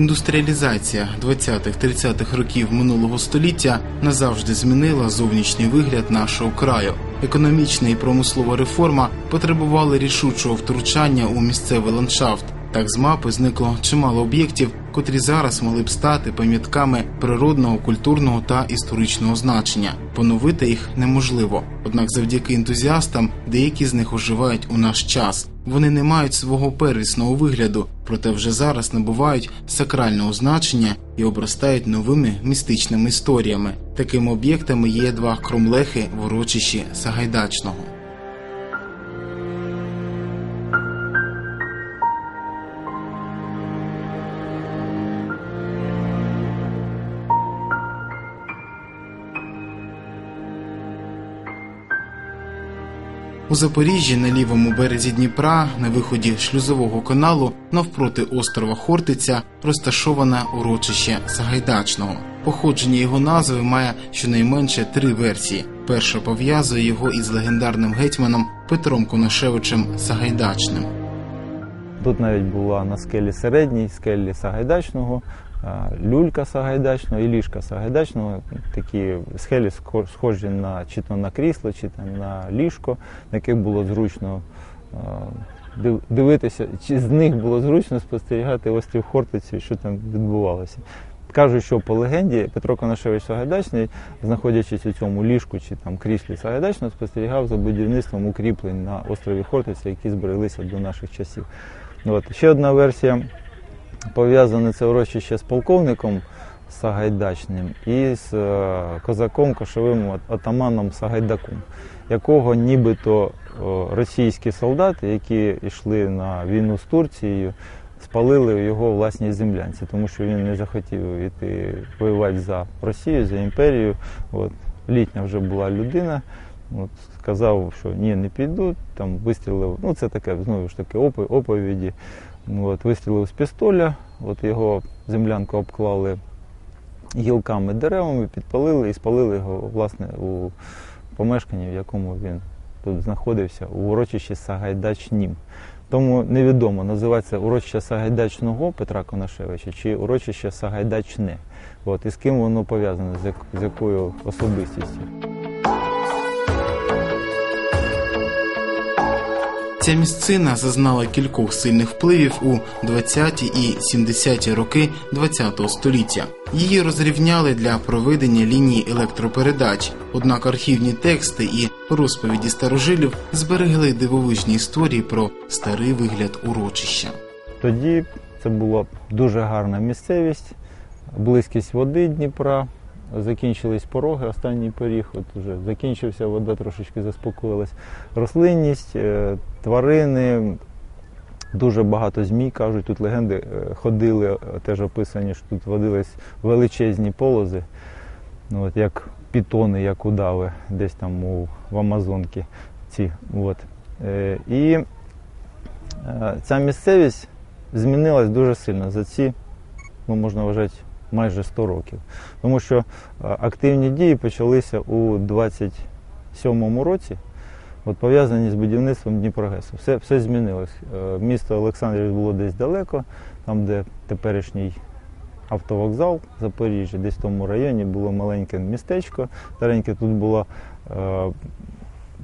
Індустріалізація 20-30-х років минулого століття назавжди змінила зовнішній вигляд нашого краю. Економічна і промислова реформа потребували рішучого втручання у місцевий ландшафт. Так з мапи зникло чимало об'єктів, котрі зараз могли б стати пам'ятками природного, культурного та історичного значення. Поновити їх неможливо. Однак, завдяки ентузіастам, деякі з них оживають у наш час. Вони не мають свого первісного вигляду, проте вже зараз набувають сакрального значення і обростають новими містичними історіями. Такими об'єктами є два кромлехи в урочищі Сагайдачного. У Запоріжжі на лівому березі Дніпра, на виході шлюзового каналу, навпроти острова Хортиця, розташоване урочище Сагайдачного. Походження його назви має щонайменше три версії. Перша пов'язує його із легендарним гетьманом Петром Коношевичем Сагайдачним. Тут навіть була на скелі середній, скелі Сагайдачного, люлька Сагайдачного і ліжка Сагайдачного. Такі схелі схо- схожі на чи то на крісло, чи там на ліжко, на яких було зручно дивитися, чи з них було зручно спостерігати острів Хортиці, що там відбувалося. Кажуть, що по легенді Петро Конашевич Сагайдачний, знаходячись у цьому ліжку чи там кріслі Сагайдачного, спостерігав за будівництвом укріплень на острові Хортиця, які збереглися до наших часів. От. Ще одна версія пов'язане це урочище з полковником Сагайдачним і з е, козаком кошовим отаманом Сагайдаком, якого нібито російські солдати, які йшли на війну з Турцією, спалили його власній землянці, тому що він не захотів йти воювати за Росію, за імперію. От. Літня вже була людина. От, сказав, що ні, не піду, там вистрілив, ну це таке, знову ж таки, оповіді. От, вистрілив з пістоля, от його землянку обклали гілками деревами, підпалили і спалили його власне у помешканні, в якому він тут знаходився, у урочищі Сагайдачнім. Тому невідомо, називається урочище Сагайдачного Петра Конашевича чи урочище Сагайдачне. От, і з ким воно пов'язане, з якою особистістю. Ця місцина зазнала кількох сильних впливів у 20-ті і 70-ті роки ХХ століття. Її розрівняли для проведення лінії електропередач. Однак архівні тексти і розповіді старожилів зберегли дивовижні історії про старий вигляд урочища. Тоді це була дуже гарна місцевість, близькість води Дніпра, закінчились пороги, останній поріг, от вже закінчився, вода трошечки заспокоїлась. Рослинність, е, тварини, дуже багато змій, кажуть, тут легенди е, ходили, е, теж описані, що тут водились величезні полози, ну, от як пітони, як удави, десь там у, в Амазонці. Ці, от. І ця місцевість змінилась дуже сильно за ці, ну, можна вважати, майже 100 років. Тому що е, активні дії почалися у 27-му році, от пов'язані з будівництвом Дніпрогесу. Все, все змінилось. Е, Місто Олександрів було десь далеко, там, де теперішній автовокзал Запоріжжя, десь в тому районі було маленьке містечко, стареньке тут було е,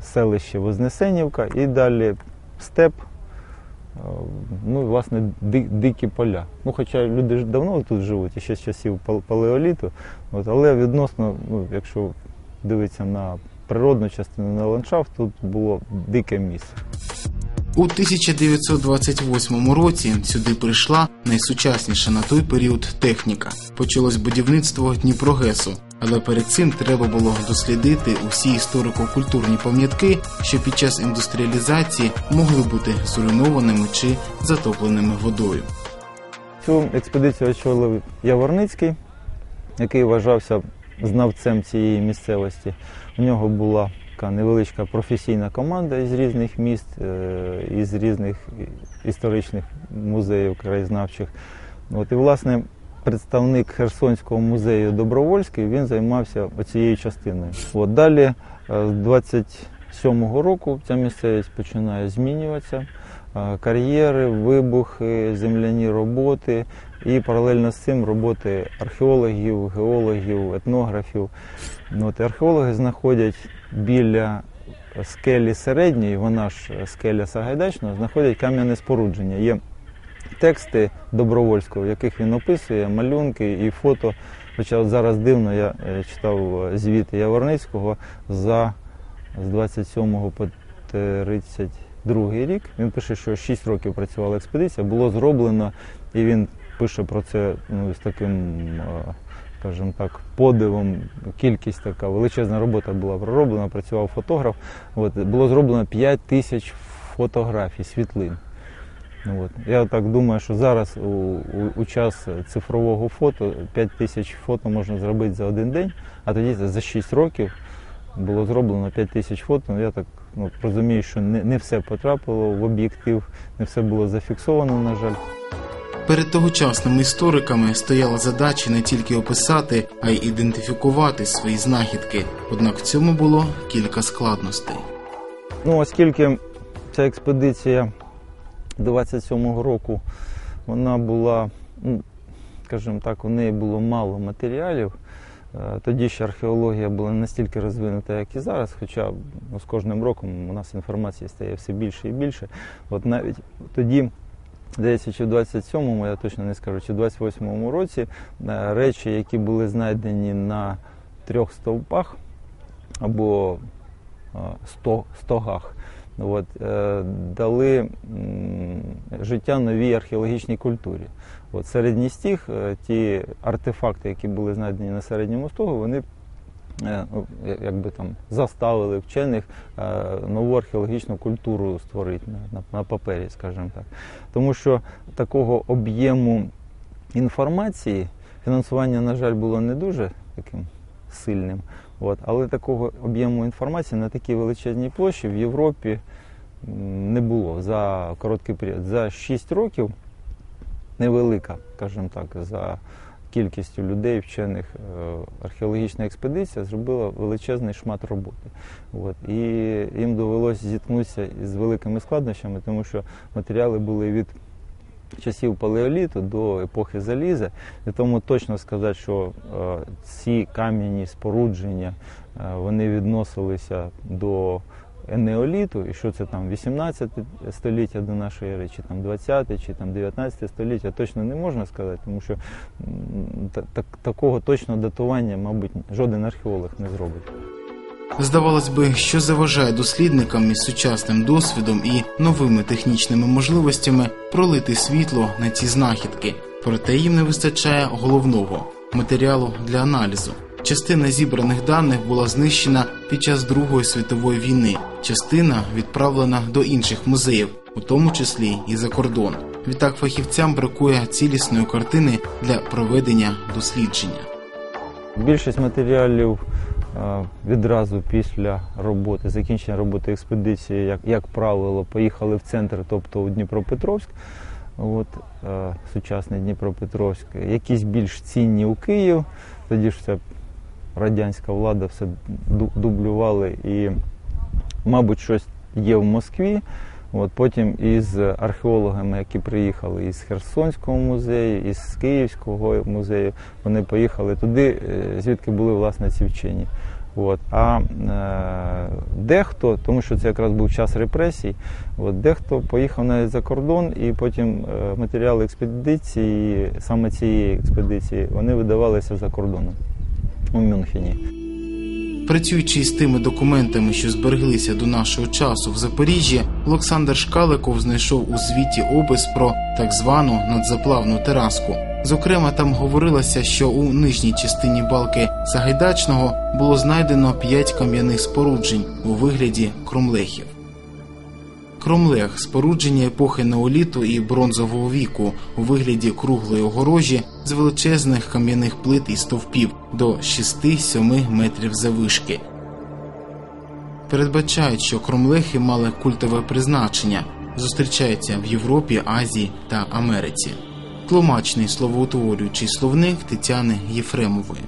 селище Вознесенівка і далі степ. Е, Ну, власне, ди- дикі поля. Ну, хоча люди ж давно тут живуть, ще з часів пал- палеоліту, от, але відносно, ну, якщо дивитися на природну частину на ландшафт, тут було дике місце. У 1928 році сюди прийшла найсучасніша на той період техніка. Почалось будівництво Дніпрогесу, але перед цим треба було дослідити усі історико-культурні пам'ятки, що під час індустріалізації могли бути зруйнованими чи затопленими водою. Цю експедицію очолив Яворницький, який вважався знавцем цієї місцевості. У нього була така невеличка професійна команда із різних міст, е, із різних історичних музеїв краєзнавчих. От, і, власне, представник Херсонського музею Добровольський він займався цією частиною. От, далі, е, з 27-го року, ця місцевість починає змінюватися. Е, Кар'єри, вибухи, земляні роботи і паралельно з цим роботи археологів, геологів, етнографів. От, археологи знаходять біля скелі середньої, вона ж скеля Сагайдачного, знаходять кам'яне спорудження. Є тексти Добровольського, в яких він описує малюнки і фото. Хоча от зараз дивно, я е, читав е, звіти Яворницького за з 27 по 32 рік. Він пише, що 6 років працювала експедиція, було зроблено, і він пише про це ну, з таким, е, скажімо так, подивом. Кількість така величезна робота була пророблена, працював фотограф. От, було зроблено 5 тисяч фотографій, світлин. Ну, от. Я так думаю, що зараз у, у, у час цифрового фото 5 тисяч фото можна зробити за один день, а тоді за 6 років було зроблено 5 тисяч фото. Ну, Я так ну, розумію, що не, не все потрапило в об'єктив, не все було зафіксовано, на жаль. Перед тогочасними істориками стояла задача не тільки описати, а й ідентифікувати свої знахідки. Однак в цьому було кілька складностей. Ну, оскільки ця експедиція 27-го року вона була, ну, скажімо так, у неї було мало матеріалів. Е, Тоді ще археологія була не настільки розвинута, як і зараз, хоча ну, з кожним роком у нас інформації стає все більше і більше. От навіть тоді, здається, чи в 27-му, я точно не скажу, чи в 28-му році е, речі, які були знайдені на трьох стовпах або е, сто, стогах, От, е, дали життя новій археологічній культурі. От, середній стіг, е, ті артефакти, які були знайдені на середньому стогу, вони е, ну, якби там заставили вчених нову археологічну культуру створити на, на папері, скажімо так. Тому що такого об'єму інформації фінансування, на жаль, було не дуже таким сильним. От, але такого об'єму інформації на такій величезній площі в Європі не було за короткий період. За 6 років невелика, скажімо так, за кількістю людей, вчених, е, археологічна експедиція зробила величезний шмат роботи. От, і їм довелося зіткнутися з великими складнощами, тому що матеріали були від часів палеоліту до епохи заліза. І тому точно сказати, що е, ці кам'яні спорудження е, вони відносилися до енеоліту, і що це там 18 століття до нашої ери, чи там 20 чи там 19 століття, точно не можна сказати, тому що так, такого точного датування, мабуть, жоден археолог не зробить. Здавалось би, що заважає дослідникам із сучасним досвідом і новими технічними можливостями пролити світло на ці знахідки, проте їм не вистачає головного матеріалу для аналізу. Частина зібраних даних була знищена під час Другої світової війни, частина відправлена до інших музеїв, у тому числі і за кордон. Відтак фахівцям бракує цілісної картини для проведення дослідження. Більшість матеріалів відразу після роботи, закінчення роботи експедиції, як, як правило, поїхали в центр, тобто у Дніпропетровськ, от, е, сучасний Дніпропетровськ, якісь більш цінні у Київ, тоді ж це радянська влада все дублювали і, мабуть, щось є в Москві. От потім із археологами, які приїхали із Херсонського музею, із Київського музею, вони поїхали туди, е, звідки були власне ці вчені. От. А е, дехто, тому що це якраз був час репресій, от, дехто поїхав навіть за кордон, і потім е, матеріали експедиції, саме цієї експедиції, вони видавалися за кордоном у Мюнхені. Працюючи з тими документами, що збереглися до нашого часу в Запоріжжі, Олександр Шкаликов знайшов у звіті опис про так звану надзаплавну тераску. Зокрема, там говорилося, що у нижній частині балки Сагайдачного було знайдено п'ять кам'яних споруджень у вигляді кромлехів. Кромлег спорудження епохи неоліту і бронзового віку у вигляді круглої огорожі з величезних кам'яних плит і стовпів до 6-7 метрів завишки. Передбачають, що кромлехи мали культове призначення, зустрічаються в Європі, Азії та Америці. Тлумачний словоутворюючий словник Тетяни Єфремової.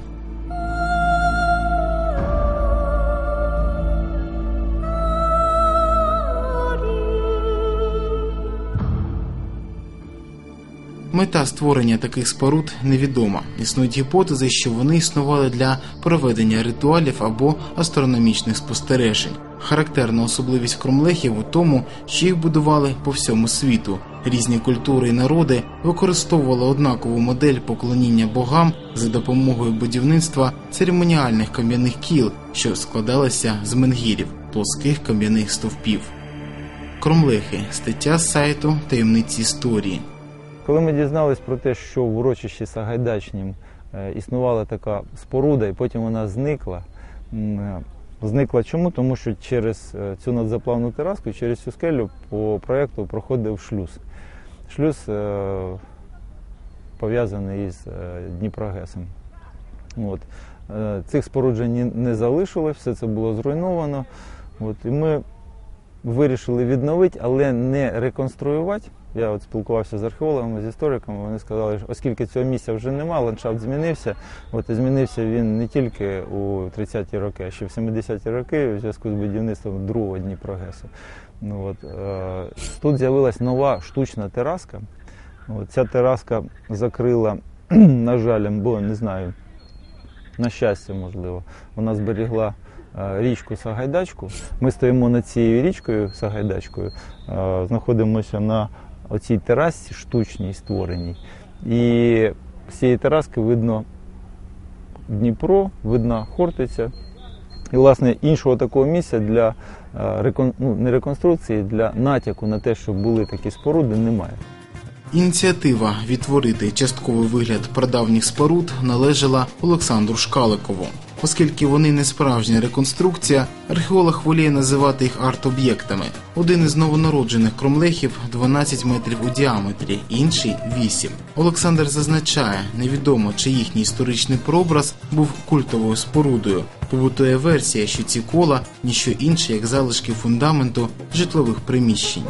Мета створення таких споруд невідома. Існують гіпотези, що вони існували для проведення ритуалів або астрономічних спостережень. Характерна особливість кромлехів у тому, що їх будували по всьому світу. Різні культури і народи використовували однакову модель поклоніння богам за допомогою будівництва церемоніальних кам'яних кіл, що складалися з менгірів плоских кам'яних стовпів. Кромлехи стаття з сайту таємниці історії. Коли ми дізналися про те, що в урочищі Сагайдачнім е, існувала така споруда, і потім вона зникла. е, Зникла чому? Тому що через е, цю надзаплавну тераску, через цю скелю по проєкту проходив шлюз. Шлюз пов'язаний із Дніпрогесом. От. Цих споруджень не залишилось, все це було зруйновано. От. І ми вирішили відновити, але не реконструювати. Я от спілкувався з археологами, з істориками. Вони сказали, що оскільки цього місця вже нема, ландшафт змінився. От і змінився він не тільки у 30-ті роки, а ще в 70-ті роки у зв'язку з будівництвом другого Дніпрогесу. Ну, от, е, тут з'явилась нова штучна тераска. От, ця тераска закрила, на жаль, бо не знаю, на щастя, можливо, вона зберігла е, річку Сагайдачку. Ми стоїмо над цією річкою Сагайдачкою, е, знаходимося на оцій терасі штучній створеній. І з цієї тераски видно Дніпро, видна Хортиця. І, власне, іншого такого місця для е, ну, не реконструкції, для натяку на те, що були такі споруди, немає. Ініціатива відтворити частковий вигляд прадавніх споруд належала Олександру Шкаликову. Оскільки вони не справжня реконструкція, археолог воліє називати їх арт-об'єктами. Один із новонароджених кромлехів 12 метрів у діаметрі, інший 8. Олександр зазначає, невідомо чи їхній історичний прообраз був культовою спорудою. Побутує версія, що ці кола ніщо інше, як залишки фундаменту житлових приміщень.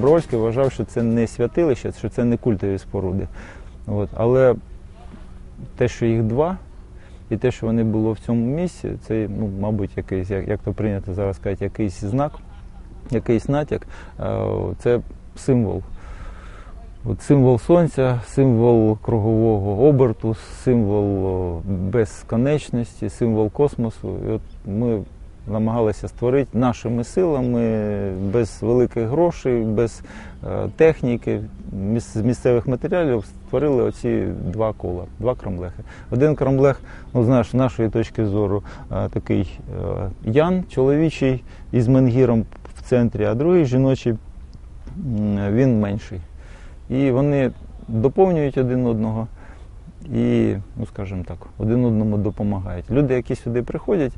Добровольський вважав, що це не святилище, що це не культові споруди. От. Але те, що їх два, і те, що вони були в цьому місці, це, ну, мабуть, якийсь, як, як то прийнято зараз сказати, якийсь знак, якийсь натяк, це символ. От символ сонця, символ кругового оберту, символ безконечності, символ космосу. І от ми намагалися створити нашими силами, без великих грошей, без е, техніки, з місцевих матеріалів створили оці два кола, два крамлехи. Один крамлех, ну знаєш, з нашої точки зору, е, такий е, ян чоловічий із менгіром в центрі, а другий жіночий, він менший. І вони доповнюють один одного. І, ну скажімо так, один одному допомагають. Люди, які сюди приходять,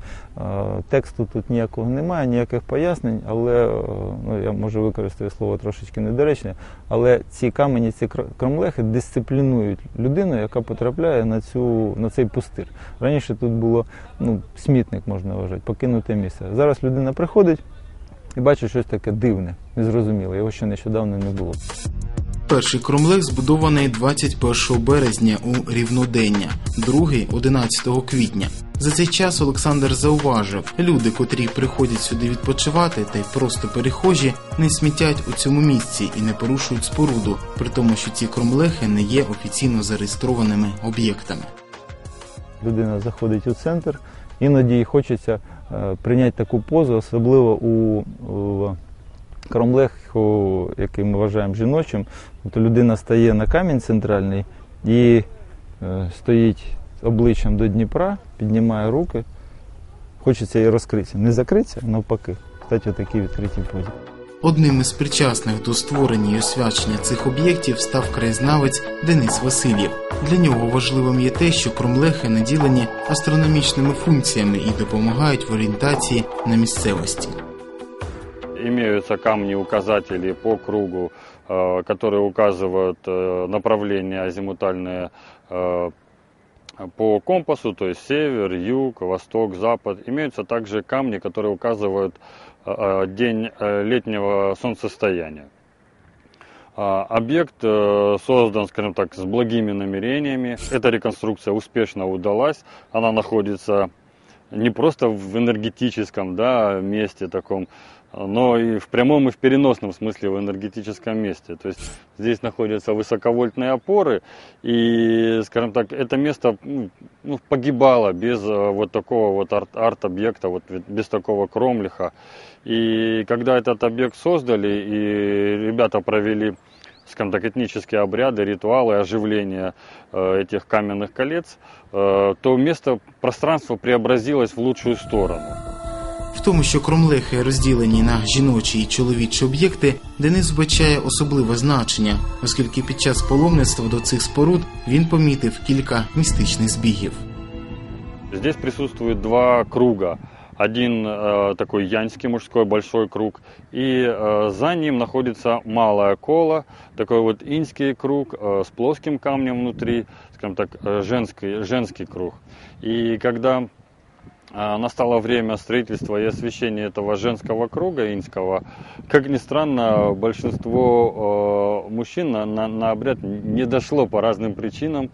тексту тут ніякого немає, ніяких пояснень, але е, ну, я може використаю слово трошечки недоречне, але ці камені, ці кр- кромлехи дисциплінують людину, яка потрапляє на, цю, на цей пустир. Раніше тут було ну, смітник, можна вважати, покинуте місце. Зараз людина приходить і бачить щось таке дивне, незрозуміле, його ще нещодавно не було. Перший кромлех збудований 21 березня у рівнодення, другий 11 квітня. За цей час Олександр зауважив, люди, котрі приходять сюди відпочивати та й просто перехожі, не смітять у цьому місці і не порушують споруду, при тому, що ці кромлехи не є офіційно зареєстрованими об'єктами. людина заходить у центр, іноді хочеться е, прийняти таку позу, особливо у, у кромлеху, який ми вважаємо жіночим. Тобто людина стає на камінь центральний і е, стоїть обличчям до Дніпра, піднімає руки, хочеться її розкритися. Не закритися, а навпаки, стати у такій відкритій позі. Одним із причасних до створення і освячення цих об'єктів став краєзнавець Денис Васильєв. Для нього важливим є те, що кромлехи наділені астрономічними функціями і допомагають в орієнтації на місцевості. Имеются камни-указатели по кругу, э, которые указывают э, направление азимутальное э, по компасу, то есть север, юг, восток, запад. Имеются также камни, которые указывают день летнего солнцестояния. А, Объект создан, скажем так, с благими намерениями. Эта реконструкция успешно удалась. Она находится не просто в энергетическом да, месте таком, но и в прямом и в переносном смысле в энергетическом месте. То есть здесь находятся высоковольтные опоры, и, скажем так, это место ну, ну, погибало без э, вот такого вот арт- арт-объекта, вот без такого кромлиха. И когда этот объект создали, и ребята провели скажем так, этнические обряды, ритуалы оживления э, этих каменных колец, э, то место, пространство преобразилось в лучшую сторону. В тому, що кромлехи розділені на жіночі і чоловічі об'єкти, Денис вбачає особливе значення, оскільки під час паломництва до цих споруд він помітив кілька містичних збігів. Здесь присутствует два круга. Один э, такой янский мужской большой круг, и э, за ним находится малая кола, такой вот инский круг э, с плоским камнем внутри, скажем так, э, женский, женский круг. И когда э, настало время строительства и освещения этого женского круга инского, как ни странно, большинство мужчин на, на, на обряд не дошло по разным причинам,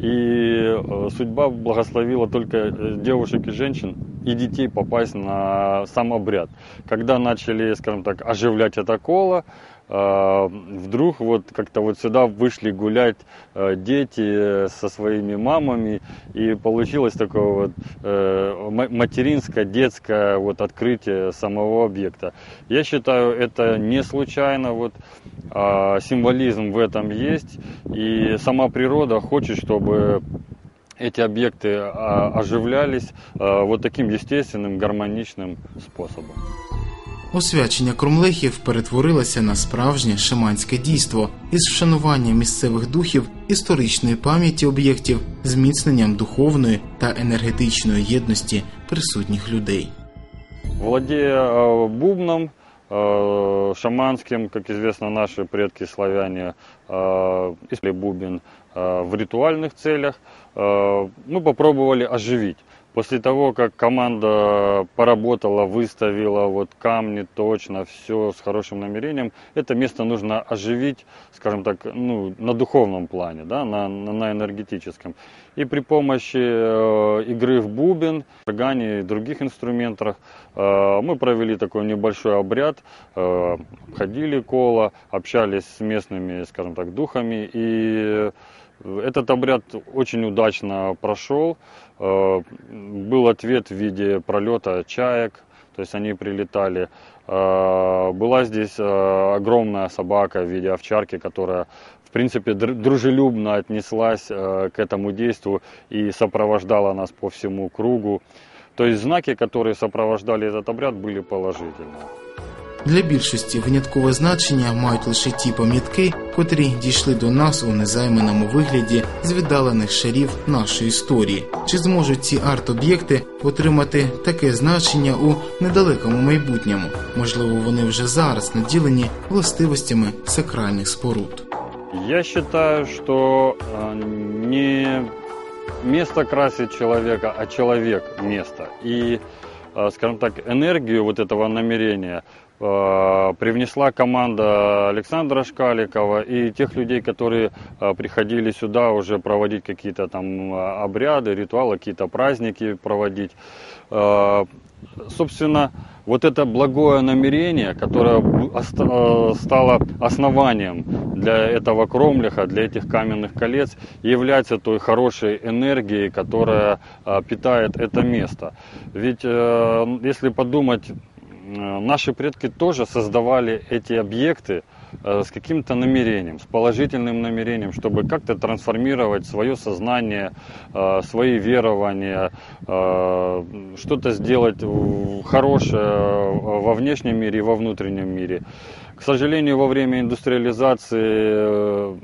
и судьба благословила только э, девушек и женщин и детей попасть на сам обряд. Когда начали, скажем так, оживлять это коло, вдруг вот как-то вот сюда вышли гулять э, дети э, со своими мамами, и получилось такое вот э, ма- материнское, детское вот открытие самого объекта. Я считаю, это не случайно, вот а, символизм в этом есть, и сама природа хочет, чтобы эти объекты а, оживлялись а, вот таким естественным, гармоничным способом. Освячення кромлехів перетворилося на справжнє шаманське дійство із вшанування місцевих духів, історичної пам'яті об'єктів, зміцненням духовної та енергетичної єдності присутніх людей. Владея э, бубном, э, шаманским, как известно, наши предки славяне э, искали бубен э, в ритуальных целях, э, мы попробовали оживить. После того, как команда поработала, выставила вот камни точно, все с хорошим намерением, это место нужно оживить, скажем так, ну, на духовном плане, да, на, на, на энергетическом. И при помощи э, игры в бубен, органе и других инструментах э, мы провели такой небольшой обряд, э, ходили коло, общались с местными, скажем так, духами и этот обряд очень удачно прошел. Э, Был ответ в виде пролета чаек, то есть они прилетали. Э, Была здесь э, огромная собака в виде овчарки, которая в принципе др- дружелюбно отнеслась к этому действию и сопровождала нас по всему кругу. То есть знаки, которые сопровождали этот обряд, были положительные. Для більшості виняткове значення мають лише ті пам'ятки, котрі дійшли до нас у незайманому вигляді з віддалених шарів нашої історії. Чи зможуть ці арт-об'єкти отримати таке значення у недалекому майбутньому? Можливо, вони вже зараз наділені властивостями сакральних споруд. Я считаю, что э, не место красит человека, а человек место. И, э, скажем так, энергию вот этого намерения э, привнесла команда Александра Шкаликова и тех людей, которые э, приходили сюда уже проводить какие-то там э, обряды, ритуалы, какие-то праздники проводить. Э, Собственно, вот это благое намерение, которое э, стало основанием для этого кромлиха, для этих каменных колец, является той хорошей энергией, которая э, питает это место. Ведь э, если подумать, э, наши предки тоже создавали эти объекты э, с каким-то намерением, с положительным намерением, чтобы как-то трансформировать свое сознание, э, свои верования, э, что-то сделать э, хорошее э, во внешнем мире и во внутреннем мире. К сожалению, во время индустриализации э,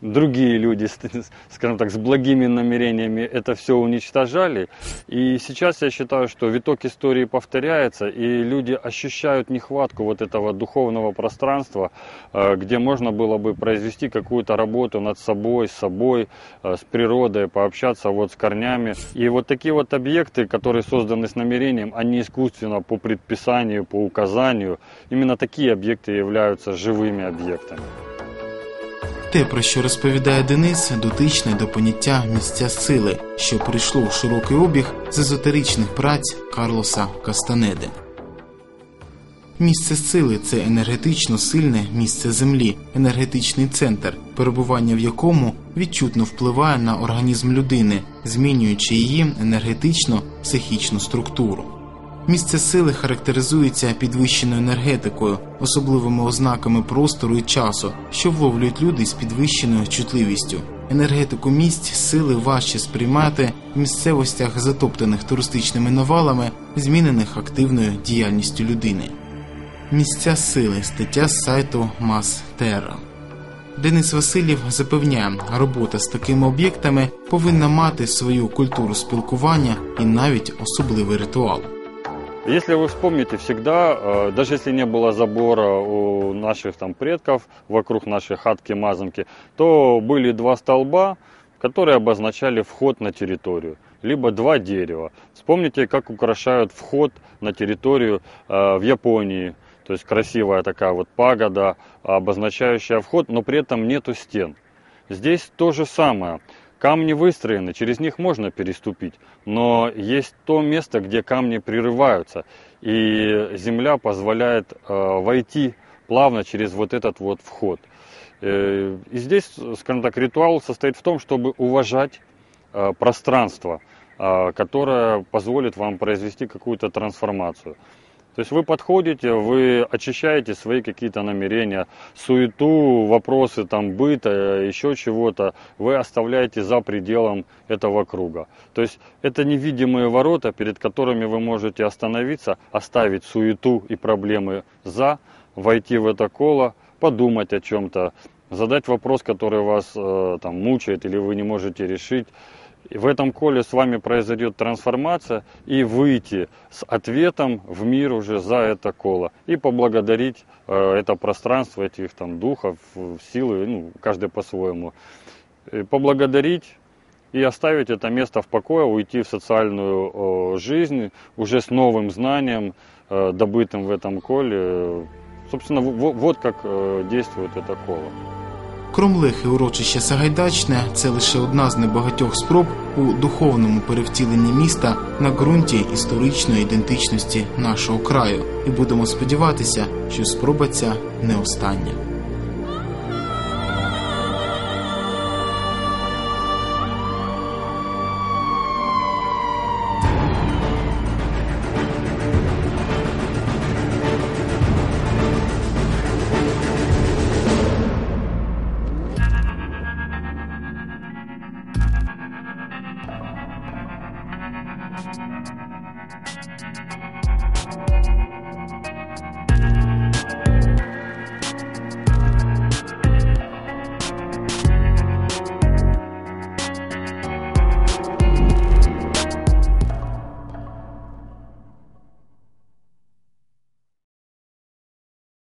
другие люди, скажем так, с благими намерениями это все уничтожали. И сейчас я считаю, что виток истории повторяется, и люди ощущают нехватку вот этого духовного пространства, э, где можно было бы произвести какую-то работу над собой, с собой, э, с природой, пообщаться вот с корнями. И вот такие вот объекты, которые созданы с намерением, они искусственно по предписанию, по указанию, именно такие объекты являются живыми объектами. Те, про що розповідає Денис, дотичне до поняття місця сили, що прийшло в широкий обіг з езотеричних праць Карлоса Кастанеди. Місце сили це енергетично сильне місце землі, енергетичний центр, перебування в якому відчутно впливає на організм людини, змінюючи її енергетично психічну структуру. Місце сили характеризується підвищеною енергетикою, особливими ознаками простору і часу, що вловлюють люди з підвищеною чутливістю. Енергетику місць сили важче сприймати в місцевостях, затоптаних туристичними навалами, змінених активною діяльністю людини. Місця сили стаття з сайту Мас-Терра. Денис Васильєв запевняє, робота з такими об'єктами повинна мати свою культуру спілкування і навіть особливий ритуал. Если вы вспомните, всегда, э, даже если не было забора у наших там предков вокруг нашей хатки-мазанки, то были два столба, которые обозначали вход на территорию, либо два дерева. Вспомните, как украшают вход на территорию э, в Японии. То есть красивая такая вот пагода, обозначающая вход, но при этом нету стен. Здесь то же самое. Камни выстроены, через них можно переступить, но есть то место, где камни прерываются, и земля позволяет э, войти плавно через вот этот вот вход. Э, и здесь, скажем так, ритуал состоит в том, чтобы уважать э, пространство, э, которое позволит вам произвести какую-то трансформацию. То есть вы подходите, вы очищаете свои какие-то намерения, суету, вопросы там быта, еще чего-то, вы оставляете за пределом этого круга. То есть это невидимые ворота, перед которыми вы можете остановиться, оставить суету и проблемы за, войти в это коло, подумать о чем-то, задать вопрос, который вас э, там мучает или вы не можете решить. В этом коле с вами произойдет трансформация и выйти с ответом в мир уже за это коло и поблагодарить э, это пространство этих там духов, э, силы, ну, каждый по-своему. И поблагодарить и оставить это место в покое, уйти в социальную э, жизнь уже с новым знанием, э, добытым в этом коле. Собственно, во- вот как э, действует это коло. Кромлихи урочище Сагайдачне це лише одна з небагатьох спроб у духовному перевтіленні міста на ґрунті історичної ідентичності нашого краю, і будемо сподіватися, що спроба ця не остання.